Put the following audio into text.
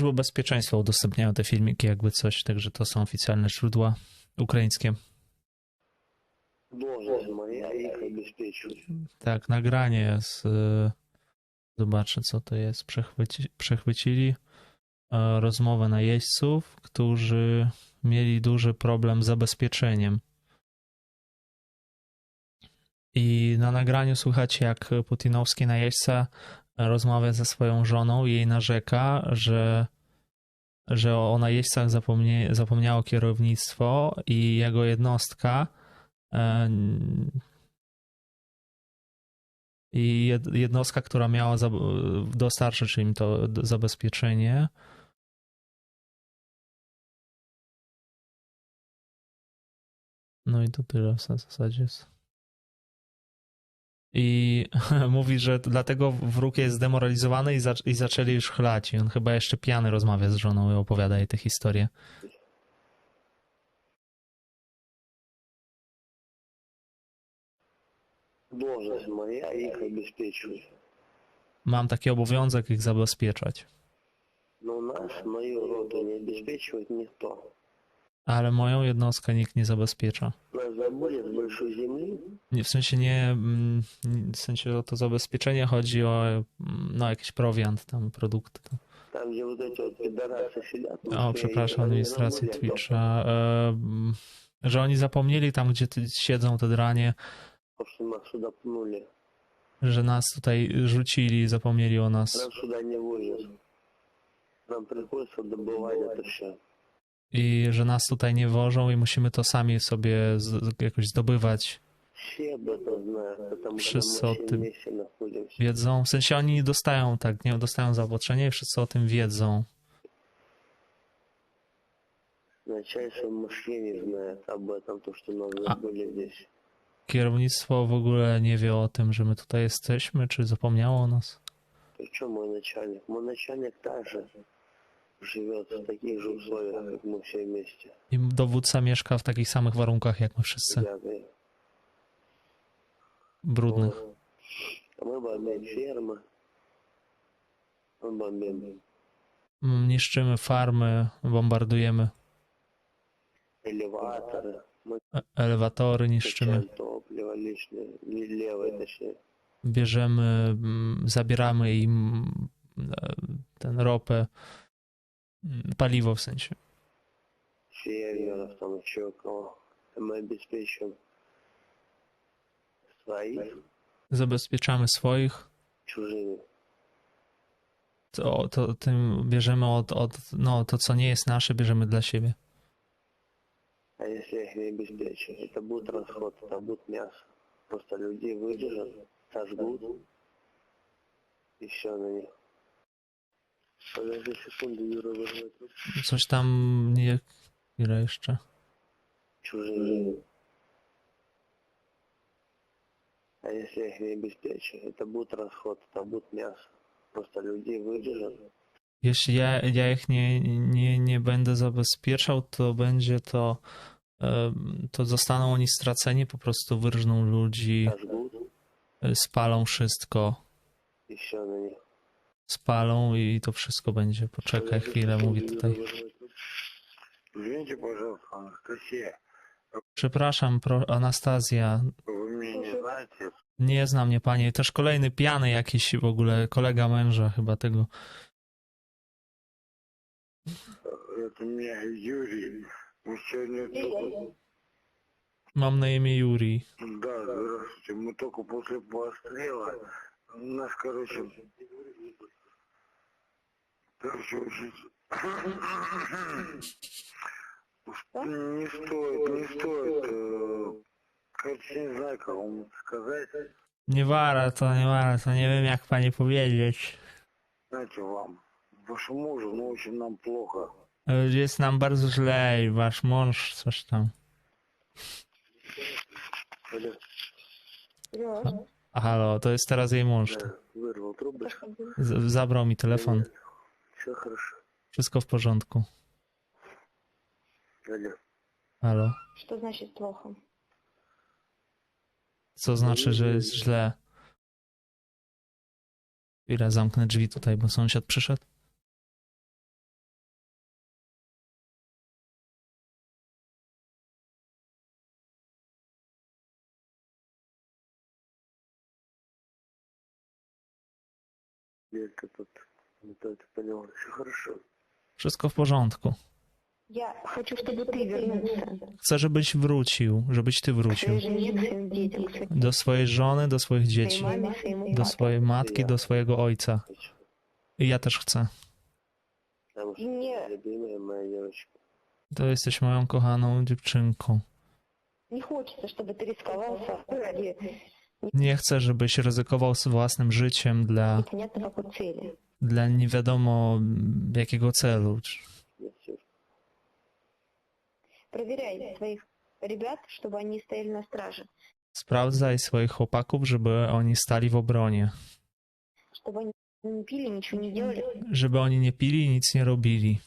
służby bezpieczeństwa udostępniają te filmiki, jakby coś, także to są oficjalne źródła ukraińskie. Boże, Tak, nagranie z. Zobaczę, co to jest. Przechwyci, przechwycili e, rozmowę na jeźdźców, którzy mieli duży problem z zabezpieczeniem. I na nagraniu słychać, jak putinowski najeźdźca rozmawia ze swoją żoną i jej narzeka, że, że o najeźdźcach zapomnie, zapomniało kierownictwo i jego jednostka e, i jed- jednostka, która miała dostarczyć im to zabezpieczenie. No i to tyle w zasadzie jest i mówi, że dlatego wróg jest zdemoralizowany i, zac i zaczęli już chlać. I on chyba jeszcze piany rozmawia z żoną i opowiada jej tę historię. Boże, moja ich obezpieczył. Mam taki obowiązek ich zabezpieczać. No nas, moją rodę nie zabezpieczał nikt. Ale moją jednostkę nikt nie zabezpiecza. Nie, w sensie nie, mm, w sensie o to zabezpieczenie chodzi o no, jakiś prowiant, tam produkty. O, przepraszam, administrację Twitcha. E, mm, że oni zapomnieli tam, gdzie siedzą te dranie, że nas tutaj rzucili, zapomnieli o nas. Nam przychodzi do dobywania też się i że nas tutaj nie wożą i musimy to sami sobie z, jakoś zdobywać. Wszyscy o tym wiedzą. W sensie oni dostają tak, nie dostają zaopatrzenia i wszyscy o tym wiedzą. A kierownictwo w ogóle nie wie o tym, że my tutaj jesteśmy, czy zapomniało o nas? Czemu mój naczelnik? Mój naczelnik także живет в таких же условиях, как мы все вместе. I dowódca mieszka w takich samych warunkach jak my wszyscy, Ребята. brudnych. А мы бомбим фермы. Мы бомбим Mm, Niszczymy farmy, bombardujemy элеваторы. Мы e- elewatory, niszczymy, качаем топливо лишнее, ли- левое точнее. bierzemy, mm, zabieramy im e, ten ropę, mm, paliwo w sensie. фермеров, там еще кого. И мы обеспечиваем своих Zabezpieczamy swoich, чужими. to, to tym bierzemy od, od, no to co nie jest nasze, bierzemy dla siebie. А если я их не обеспечу, это будет расход, это будет мясо. Просто людей выдержат, сожгут, и все на них. Подожди секунду, Юра вызывает трубку. Coś tam nie, ile jeszcze? чужими. А если я их не обеспечу, это будет расход, это будет мясо. Просто людей выдержат, Jeśli ja, ja ich nie, nie, nie będę zabezpieczał, to będzie to, em, to zostaną oni straceni, po prostu wyrżną ludzi, сожгут, e, spalą wszystko, и все на них. spalą i to wszystko będzie. Poczekaj chwilę, mówi tutaj. Извините, пожалуйста, Анастасия, Przepraszam, pro, Anastazja, вы меня не знаете? nie znam mnie pani. Też kolejny pijany jakiś w ogóle, kolega męża chyba tego. Это меня Юрий. Мы сегодня только... Mam na imię Yuri. Да, здравствуйте. Мы только после пострела. Нас, короче... Короче, очень... Не стоит, не стоит. э, Короче, не знаю, как вам сказать. Nie warto, nie warto, nie wiem jak pani powiedzieć. Знаете, вам. Вашему мужу, ну, очень нам плохо. E, Jest nam bardzo źle i wasz mąż coś tam. Алло, Сереж, A halo, to jest teraz jej mąż. да, вырвал трубочку. Z- zabrał mi telefon. Wszystko w porządku. Алло. Halo. Что значит плохо? Co znaczy, że jest źle? Chwilę, zamknę drzwi tutaj, bo sąsiad przyszedł. Wielka to тут. Вот это понял. Все хорошо. Wszystko w porządku. Я хочу, чтобы ты вернулся Chcę, żebyś wrócił, żebyś ty к wrócił. своей жене, к своим детям, к своей Do swojej żony, do swoich своей dzieci, маме, своему do папе. swojej matki, do swojego ojca. Хочу. I ja też chcę. Потому что Не, ты любимая моя девочка. To jesteś moją kochaną dziewczynką. не хочется, чтобы ты рисковал собой ради Nie chcę, żebyś ryzykował z własnym życiem dla, непонятно какой цели. dla nie wiadomo mm, jakiego celu. Настюш. Проверяй своих ребят, чтобы они стояли на страже, Sprawdzaj swoich chłopaków, żeby oni stali w obronie. чтобы они не пили, ничего не делали, Żeby oni nie pili i nic nie robili.